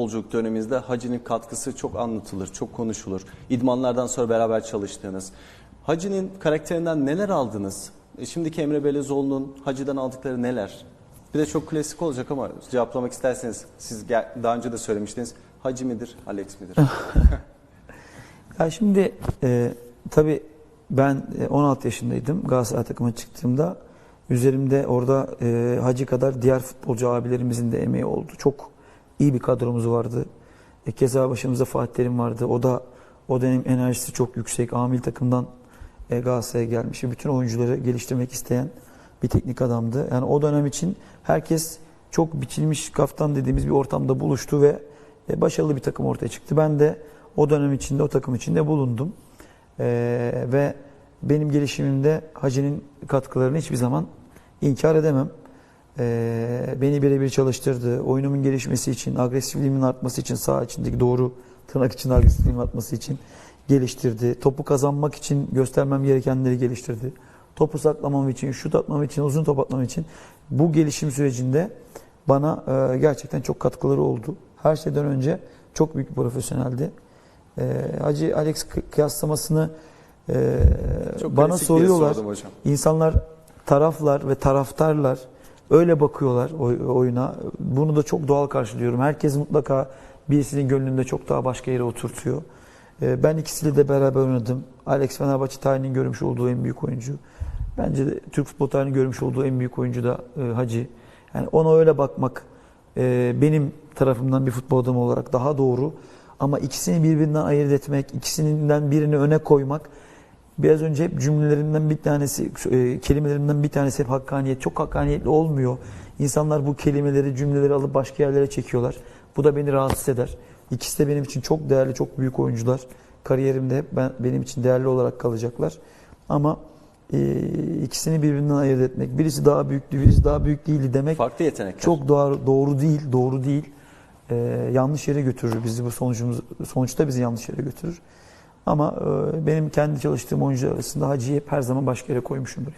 futbolculuk döneminizde Hacı'nın katkısı çok anlatılır, çok konuşulur. İdmanlardan sonra beraber çalıştığınız. Hacı'nın karakterinden neler aldınız? E, Şimdiki Emre Belezoğlu'nun Hacı'dan aldıkları neler? Bir de çok klasik olacak ama cevaplamak isterseniz siz gel- daha önce de söylemiştiniz. Hacı midir, Alex midir? Ya şimdi e, tabii ben e, 16 yaşındaydım Galatasaray takıma çıktığımda. Üzerimde orada e, Hacı kadar diğer futbolcu abilerimizin de emeği oldu. Çok iyi bir kadromuz vardı. E, keza başımızda Fatih Terim vardı. O da o dönem enerjisi çok yüksek. Amil takımdan e, Galatasaray'a gelmiş. Bütün oyuncuları geliştirmek isteyen bir teknik adamdı. Yani o dönem için herkes çok biçilmiş kaftan dediğimiz bir ortamda buluştu ve e, başarılı bir takım ortaya çıktı. Ben de o dönem içinde, o takım içinde bulundum. Ee, ve benim gelişimimde Hacı'nın katkılarını hiçbir zaman inkar edemem. Ee, beni birebir çalıştırdı. Oyunumun gelişmesi için, agresifliğimin artması için, saha içindeki doğru tırnak için agresifliğimin artması için geliştirdi. Topu kazanmak için göstermem gerekenleri geliştirdi. Topu saklamam için, şut atmam için, uzun top atmam için bu gelişim sürecinde bana e, gerçekten çok katkıları oldu. Her şeyden önce çok büyük bir profesyoneldi. E, Hacı Alex kı- kıyaslamasını e, Çok bana soruyorlar. İnsanlar taraflar ve taraftarlar öyle bakıyorlar oy- oyuna. Bunu da çok doğal karşılıyorum. Herkes mutlaka birisinin gönlünde çok daha başka yere oturtuyor. Ee, Ben ikisiyle de beraber oynadım. Alex Fenerbahçe tarihinin görmüş olduğu en büyük oyuncu. Bence de Türk futbol tarihinin görmüş olduğu en büyük oyuncu da e, Hacı. Yani ona öyle bakmak e, benim tarafımdan bir futbol adamı olarak daha doğru. Ama ikisini birbirinden ayırt etmek, ikisinden birini öne koymak Biraz önce hep cümlelerimden bir tanesi, e, kelimelerimden bir tanesi hep hakkaniyet. Çok hakkaniyetli olmuyor. İnsanlar bu kelimeleri, cümleleri alıp başka yerlere çekiyorlar. Bu da beni rahatsız eder. İkisi de benim için çok değerli, çok büyük oyuncular. Kariyerimde hep ben, benim için değerli olarak kalacaklar. Ama e, ikisini birbirinden ayırt etmek, birisi daha büyüktü, birisi daha büyük değildi demek Farklı yetenekler. çok doğru, doğru değil, doğru değil. Ee, yanlış yere götürür bizi bu sonucumuz sonuçta bizi yanlış yere götürür. Ama e, benim kendi çalıştığım oyuncular arasında Hacı'yı hep her zaman başka yere koymuşumdur.